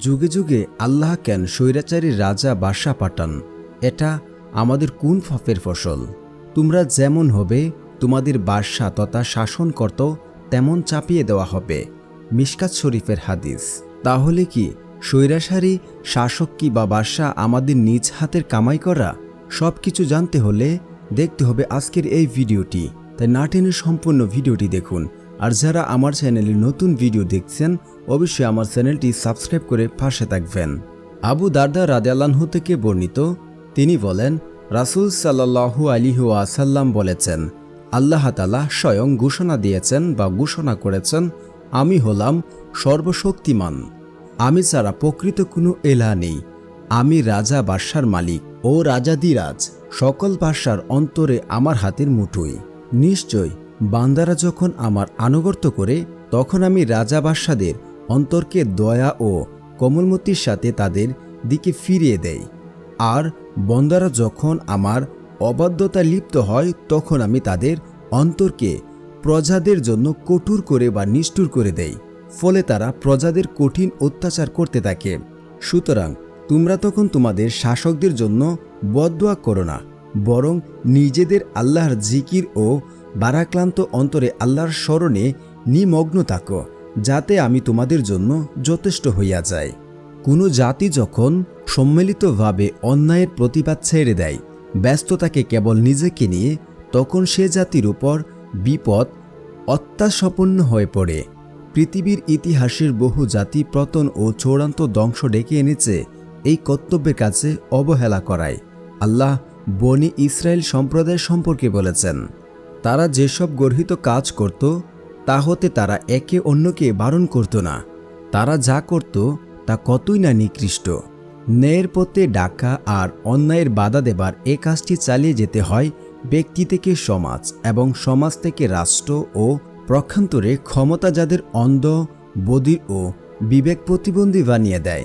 যুগে যুগে আল্লাহ কেন স্বৈরাচারী রাজা বাসা পাঠান? এটা আমাদের কোন ফাফের ফসল? তোমরা যেমন হবে, তোমাদের বাদশা তথা শাসন শাসনকর্ত তেমন চাপিয়ে দেওয়া হবে। মিশকাত শরীফের হাদিস। তাহলে কি স্বৈরাচারী শাসক কি বা বাদশা আমাদের নিজ হাতের কামাই করা? সব কিছু জানতে হলে দেখতে হবে আজকের এই ভিডিওটি। তাই না টেনে সম্পূর্ণ ভিডিওটি দেখুন। আর যারা আমার চ্যানেলে নতুন ভিডিও দেখছেন অবশ্যই আমার চ্যানেলটি সাবস্ক্রাইব করে পাশে থাকবেন। আবু দারদা রাদেলানহু থেকে বর্ণিত, তিনি বলেন, রাসুল সাল্লাহু আলিহু আসাল্লাম বলেছেন, আল্লাহ তালা স্বয়ং ঘোষণা দিয়েছেন বা ঘোষণা করেছেন, আমি হলাম সর্বশক্তিমান। আমি ছাড়া প্রকৃত কোনো এলা নেই। আমি রাজা বাদশার মালিক ও রাজাদিরাজ সকল বাদশার অন্তরে আমার হাতের মুঠোই নিশ্চয়, বান্দারা যখন আমার আনুগত্য করে, তখন আমি রাজা বাদশাদের অন্তরকে দয়া ও কোমলমতির সাথে তাদের দিকে ফিরিয়ে দেয়। আর বন্দারা যখন আমার অবাধ্যতা লিপ্ত হয়, তখন আমি তাদের অন্তরকে প্রজাদের জন্য কঠোর করে বা নিষ্ঠুর করে দেই। ফলে তারা প্রজাদের কঠিন অত্যাচার করতে থাকে। সুতরাং তোমরা তখন তোমাদের শাসকদের জন্য বদদোয়া করো না, বরং নিজেদের আল্লাহর জিকির ও বারাক্লান্ত অন্তরে আল্লাহর স্মরণে নিমগ্ন থাকো। যাতে আমি তোমাদের জন্য যথেষ্ট হইয়া যাই। কোনো জাতি যখন সম্মিলিতভাবে অন্যায়ের প্রতিবাদ ছেড়ে দেয়, ব্যস্ততাকে কেবল নিজেকে নিয়ে, তখন সে জাতির উপর বিপদ অত্যাসপন্ন হয়ে পড়ে। পৃথিবীর ইতিহাসের বহু জাতি পতন ও চূড়ান্ত ধ্বংস ডেকে এনেছে, এই কর্তব্যের কাছে অবহেলা করায়। আল্লাহ বনি ইসরায়েল সম্প্রদায় সম্পর্কে বলেছেন, তারা যেসব গর্হিত কাজ করত তা হতে তারা একে অন্যকে বারণ করত না। তারা যা করত, তা কতই না নিকৃষ্ট। ন্যায়ের পথে ডাকা আর অন্যায়ের বাধা দেবার এ কাজটি চালিয়ে যেতে হয় ব্যক্তি থেকে সমাজ এবং সমাজ থেকে রাষ্ট্র ও প্রক্ষান্তরে ক্ষমতা যাদের অন্ধ বদির ও বিবেক প্রতিবন্ধী বানিয়ে দেয়।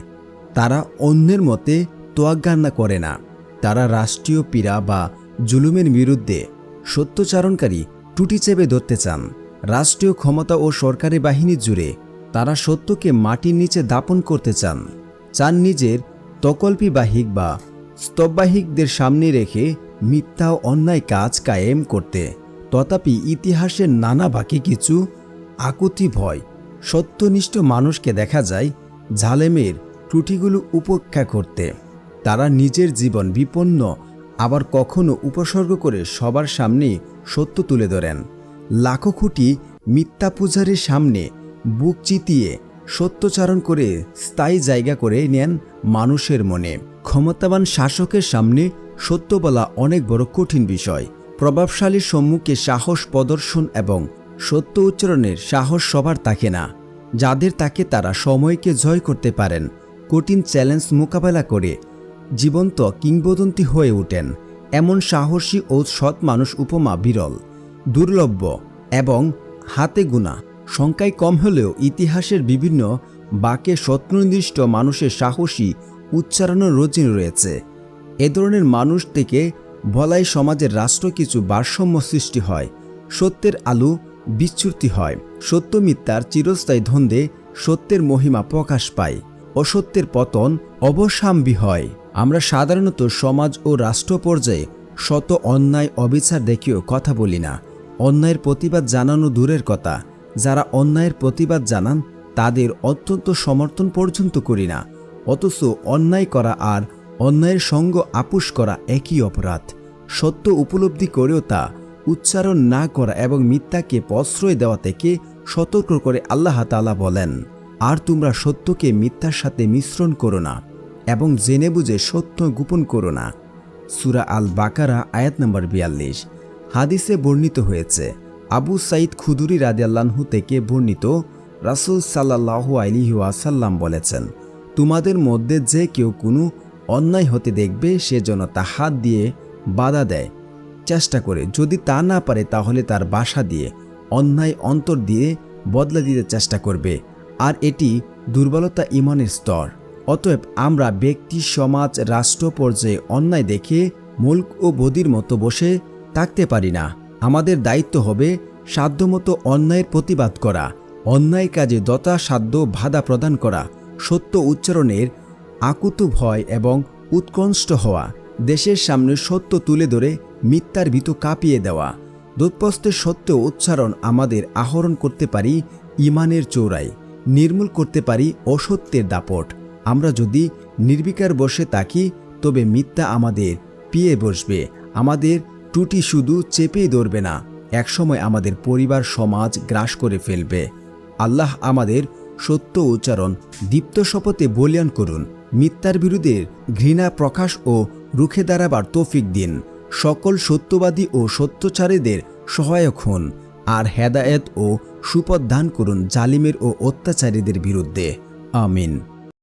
তারা অন্যের মতে তোয়াজ্ঞান্না করে না। তারা রাষ্ট্রীয় পীড়া বা জুলুমের বিরুদ্ধে সত্যচারণকারী টুটি চেপে ধরতে চান। রাষ্ট্রীয় ক্ষমতা ও সরকারি বাহিনী জুড়ে তারা সত্যকে মাটির নিচে দাপন করতে চান। চান নিজের তকল্পিবাহিক বা স্তববাহিকদের সামনে রেখে মিথ্যা অন্যায় কাজ কায়েম করতে। তথাপি ইতিহাসের নানা বাকি কিছু আকুতি ভয় সত্যনিষ্ঠ মানুষকে দেখা যায় ঝালেমের ত্রুটিগুলো উপেক্ষা করতে। তারা নিজের জীবন বিপন্ন, আবার কখনো উপসর্গ করে সবার সামনে সত্য তুলে ধরেন। লাখো কোটি মিথ্যা পূজারীর সামনে বুক চিতিয়ে সত্যচারণ করে স্থায়ী জায়গা করে নেন মানুষের মনে। ক্ষমতাবান শাসকের সামনে সত্য বলা অনেক বড় কঠিন বিষয়। প্রভাবশালীর সম্মুখে সাহস প্রদর্শন এবং সত্য উচ্চারণের সাহস সবার থাকে না। যাদের তাকে তারা সময়কে জয় করতে পারেন, কঠিন চ্যালেঞ্জ মোকাবেলা করে জীবন্ত কিংবদন্তি হয়ে ওঠেন। এমন সাহসী ও সৎ মানুষ উপমা বিরল। দুর্লভ্য এবং হাতে গুণা। সংখ্যায় কম হলেও ইতিহাসের বিভিন্ন বাকে স্বপ্ননির্দিষ্ট মানুষের সাহসী উচ্চারণের রচিন রয়েছে। এ ধরনের মানুষ থেকে বলাই সমাজের রাষ্ট্র কিছু ভারসাম্য সৃষ্টি হয়, সত্যের আলু বিচ্যুতি হয়, সত্য মিথ্যার চিরস্থায়ী ধন্দে সত্যের মহিমা প্রকাশ পায়, অসত্যের পতন অবসাম্বী হয়। আমরা সাধারণত সমাজ ও রাষ্ট্র পর্যায়ে শত অন্যায়, অবিচার দেখেও কথা বলি না। অন্যায়ের প্রতিবাদ জানানো দূরের কথা। যারা অন্যায়ের প্রতিবাদ জানান, তাদের অত্যন্ত সমর্থন পর্যন্ত করি না। অথচ অন্যায় করা আর অন্যায়ের সঙ্গ আপুস করা একই অপরাধ। সত্য উপলব্ধি করেও তা উচ্চারণ না করা এবং মিথ্যাকে প্রশ্রয় দেওয়া থেকে সতর্ক করে আল্লাহ তালা বলেন, আর তোমরা সত্যকে মিথ্যার সাথে মিশ্রণ করো না এবং জেনে বুঝে সত্য গোপন করো না। সুরা আল বাকারা আয়াত নম্বর বিয়াল্লিশ। হাদিসে বর্ণিত হয়েছে, আবু সাইদ খুদুরি রাদিয়াল্লাহু থেকে বর্ণিত, রাসুল সাল্লাহু আলিহু আসাল্লাম বলেছেন, তোমাদের মধ্যে যে কেউ কোনো অন্যায় হতে দেখবে, সে যেন তা হাত দিয়ে বাধা দেয়। চেষ্টা করে, যদি তা না পারে, তাহলে তার বাসা দিয়ে, অন্যায় অন্তর দিয়ে বদলা দিতে চেষ্টা করবে। আর এটি দুর্বলতা ইমানের স্তর। অতএব আমরা ব্যক্তি, সমাজ, রাষ্ট্র পর্যায়ে অন্যায় দেখে মুল্ক ও বদির মতো বসে থাকতে পারি না। আমাদের দায়িত্ব হবে সাধ্যমতো অন্যায়ের প্রতিবাদ করা, অন্যায় কাজে যথাসাধ্য বাধা প্রদান করা, সত্য উচ্চারণের আকুত ভয় এবং উৎকণ্ঠ হওয়া, দেশের সামনে সত্য তুলে ধরে মিথ্যার ভীত কাঁপিয়ে দেওয়া দুঃপস্তের সত্য উচ্চারণ আমাদের আহরণ করতে পারি ইমানের চৌড়াই, নির্মূল করতে পারি অসত্যের দাপট। আমরা যদি নির্বিকার বসে থাকি, তবে মিথ্যা আমাদের পিয়ে বসবে, আমাদের টুটি শুধু চেপেই ধরবে না, একসময় আমাদের পরিবার সমাজ গ্রাস করে ফেলবে। আল্লাহ আমাদের সত্য উচ্চারণ, দীপ্ত শপথে বলিয়ান করুন। মিথ্যার বিরুদ্ধে ঘৃণা প্রকাশ ও রুখে দাঁড়াবার তৌফিক দিন। সকল সত্যবাদী ও সত্যচারীদের সহায়ক হন আর হেদায়েত ও সুপথ দান করুন জালিমের ও অত্যাচারীদের বিরুদ্ধে। আমিন।